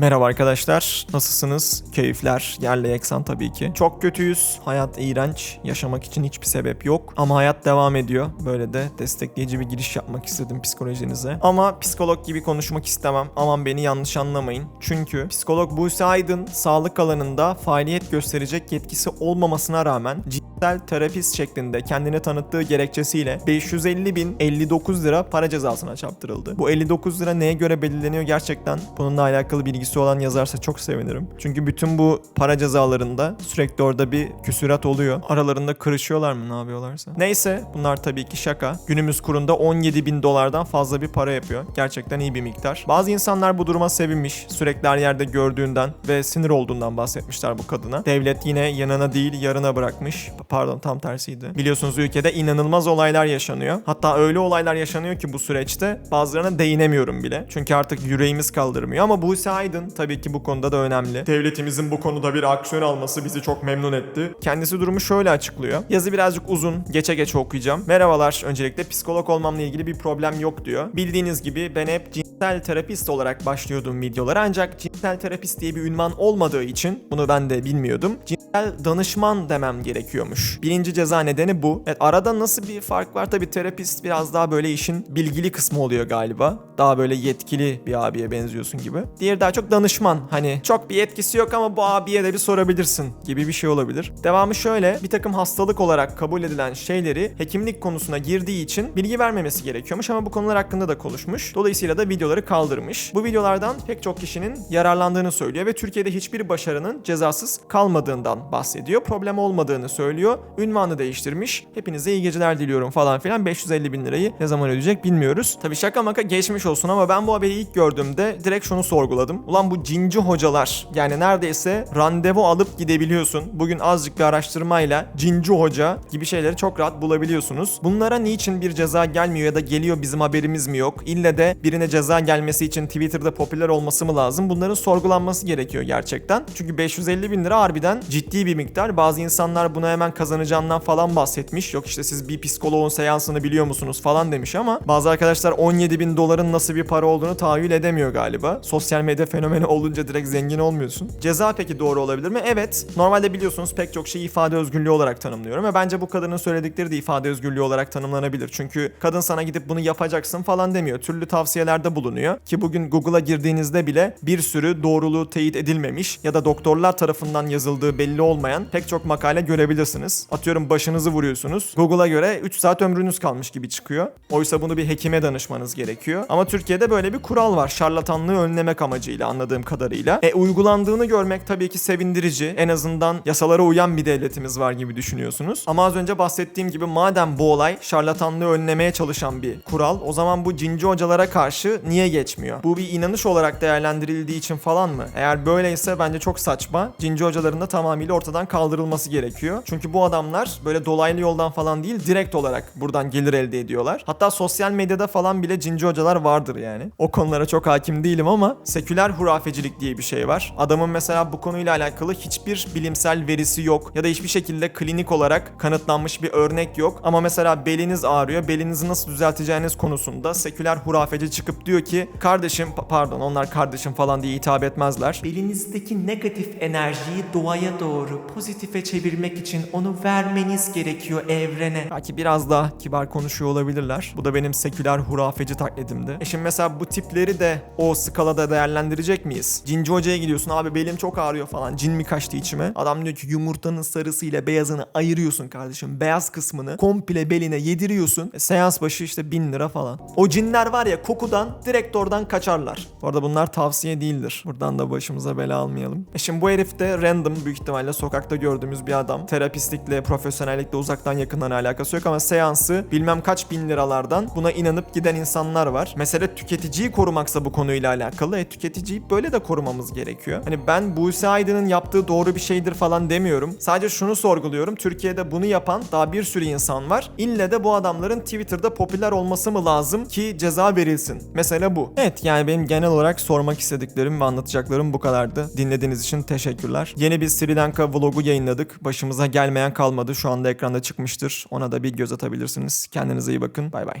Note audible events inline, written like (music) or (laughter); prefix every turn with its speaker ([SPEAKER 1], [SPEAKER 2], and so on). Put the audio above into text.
[SPEAKER 1] Merhaba arkadaşlar, nasılsınız? Keyifler, yerle yeksan tabii ki. Çok kötüyüz, hayat iğrenç, yaşamak için hiçbir sebep yok. Ama hayat devam ediyor. Böyle de destekleyici bir giriş yapmak istedim psikolojinize. Ama psikolog gibi konuşmak istemem. Aman beni yanlış anlamayın. Çünkü psikolog Buse Aydın sağlık alanında faaliyet gösterecek yetkisi olmamasına rağmen cinsel terapist şeklinde kendini tanıttığı gerekçesiyle 550 bin 59 lira para cezasına çarptırıldı. Bu 59 lira neye göre belirleniyor gerçekten? Bununla alakalı bilgisi olan yazarsa çok sevinirim. Çünkü bütün bu para cezalarında sürekli orada bir küsurat oluyor. Aralarında kırışıyorlar mı ne yapıyorlarsa. Neyse bunlar tabii ki şaka. Günümüz kurunda 17 bin dolardan fazla bir para yapıyor. Gerçekten iyi bir miktar. Bazı insanlar bu duruma sevinmiş. Sürekli her yerde gördüğünden ve sinir olduğundan bahsetmişler bu kadına. Devlet yine yanına değil yarına bırakmış. Pardon tam tersiydi. Biliyorsunuz ülkede inanılmaz olaylar yaşanıyor. Hatta öyle olaylar yaşanıyor ki bu süreçte bazılarına değinemiyorum bile. Çünkü artık yüreğimiz kaldırmıyor ama Buse Aydın tabii ki bu konuda da önemli. Devletimizin bu konuda bir aksiyon alması bizi çok memnun etti. Kendisi durumu şöyle açıklıyor. Yazı birazcık uzun. Geçe geçe okuyacağım. Merhabalar. Öncelikle psikolog olmamla ilgili bir problem yok diyor. Bildiğiniz gibi ben hep cinsel terapist olarak başlıyordum videolara ancak cinsel terapist diye bir ünvan olmadığı için bunu ben de bilmiyordum. Cinsel danışman demem gerekiyormuş. Birinci ceza nedeni bu. Evet, arada nasıl bir fark var? Tabii terapist biraz daha böyle işin bilgili kısmı oluyor galiba. Daha böyle yetkili bir abiye benziyorsun gibi. Diğeri daha çok danışman. Hani çok bir yetkisi yok ama bu abiye de bir sorabilirsin gibi bir şey olabilir. Devamı şöyle. Bir takım hastalık olarak kabul edilen şeyleri hekimlik konusuna girdiği için bilgi vermemesi gerekiyormuş ama bu konular hakkında da konuşmuş. Dolayısıyla da videoları kaldırmış. Bu videolardan pek çok kişinin yararlandığını söylüyor ve Türkiye'de hiçbir başarının cezasız kalmadığından bahsediyor. Problem olmadığını söylüyor. Ünvanı değiştirmiş. Hepinize iyi geceler diliyorum falan filan. 550 bin lirayı ne zaman ödeyecek bilmiyoruz. Tabii şaka maka geçmiş olsun ama ben bu haberi ilk gördüğümde direkt şunu sorguladım. Ulan bu cinci hocalar yani neredeyse randevu alıp gidebiliyorsun. Bugün azıcık bir araştırmayla cinci hoca gibi şeyleri çok rahat bulabiliyorsunuz. Bunlara niçin bir ceza gelmiyor ya da geliyor bizim haberimiz mi yok? İlle de birine ceza gelmesi için Twitter'da popüler olması mı lazım? Bunların sorgulanması gerekiyor gerçekten. Çünkü 550 bin lira harbiden ciddi bir miktar. Bazı insanlar buna hemen kazanacağından falan bahsetmiş. Yok işte siz bir psikoloğun seansını biliyor musunuz falan demiş ama bazı arkadaşlar 17 bin doların nasıl bir para olduğunu tahayyül edemiyor galiba. Sosyal medya fenomeni (laughs) olunca direkt zengin olmuyorsun. Ceza peki doğru olabilir mi? Evet. Normalde biliyorsunuz pek çok şeyi ifade özgürlüğü olarak tanımlıyorum ve bence bu kadının söyledikleri de ifade özgürlüğü olarak tanımlanabilir. Çünkü kadın sana gidip bunu yapacaksın falan demiyor. Türlü tavsiyelerde bulunuyor. Ki bugün Google'a girdiğinizde bile bir sürü doğruluğu teyit edilmemiş ya da doktorlar tarafından yazıldığı belli olmayan pek çok makale görebilirsiniz. Atıyorum başınızı vuruyorsunuz. Google'a göre 3 saat ömrünüz kalmış gibi çıkıyor. Oysa bunu bir hekime danışmanız gerekiyor. Ama Türkiye'de böyle bir kural var. Şarlatanlığı önlemek amacıyla anladığım kadarıyla. E uygulandığını görmek tabii ki sevindirici. En azından yasalara uyan bir devletimiz var gibi düşünüyorsunuz. Ama az önce bahsettiğim gibi madem bu olay şarlatanlığı önlemeye çalışan bir kural o zaman bu cinci hocalara karşı niye geçmiyor? Bu bir inanış olarak değerlendirildiği için falan mı? Eğer böyleyse bence çok saçma. Cinci hocaların da tamamıyla ortadan kaldırılması gerekiyor. Çünkü bu adamlar böyle dolaylı yoldan falan değil direkt olarak buradan gelir elde ediyorlar. Hatta sosyal medyada falan bile cinci hocalar vardır yani. O konulara çok hakim değilim ama seküler hurafecilik diye bir şey var. Adamın mesela bu konuyla alakalı hiçbir bilimsel verisi yok ya da hiçbir şekilde klinik olarak kanıtlanmış bir örnek yok. Ama mesela beliniz ağrıyor, belinizi nasıl düzelteceğiniz konusunda seküler hurafeci çıkıp diyor ki kardeşim pa- pardon onlar kardeşim falan diye hitap etmezler. Belinizdeki negatif enerjiyi doğaya doğru pozitife çevirmek için onu vermeniz gerekiyor evrene. Belki biraz daha kibar konuşuyor olabilirler. Bu da benim seküler hurafeci taklidimdi. E şimdi mesela bu tipleri de o skalada değerlendirecek miyiz? Cinci hocaya gidiyorsun abi belim çok ağrıyor falan. Cin mi kaçtı içime? Adam diyor ki yumurtanın sarısıyla beyazını ayırıyorsun kardeşim. Beyaz kısmını komple beline yediriyorsun. E, seans başı işte bin lira falan. O cinler var ya kokudan direkt oradan kaçarlar. Bu arada bunlar tavsiye değildir. Buradan da başımıza bela almayalım. E şimdi bu herif de random büyük ihtimalle sokakta gördüğümüz bir adam. Terapistlikle, profesyonellikle uzaktan yakından alakası yok ama seansı bilmem kaç bin liralardan buna inanıp giden insanlar var. Mesele tüketiciyi korumaksa bu konuyla alakalı. E tüketiciyi böyle de korumamız gerekiyor. Hani ben Buse Aydın'ın yaptığı doğru bir şeydir falan demiyorum. Sadece şunu sorguluyorum. Türkiye'de bunu yapan daha bir sürü insan var. İlle de bu adamların Twitter'da popüler olması mı lazım ki ceza verilsin? Mesele bu. Evet yani benim genel olarak sormak istediklerim ve anlatacaklarım bu kadardı. Dinlediğiniz için teşekkürler. Yeni bir Sri Lanka vlogu yayınladık. Başımıza gelmeyen kalmadı. Şu anda ekranda çıkmıştır. Ona da bir göz atabilirsiniz. Kendinize iyi bakın. Bay bay.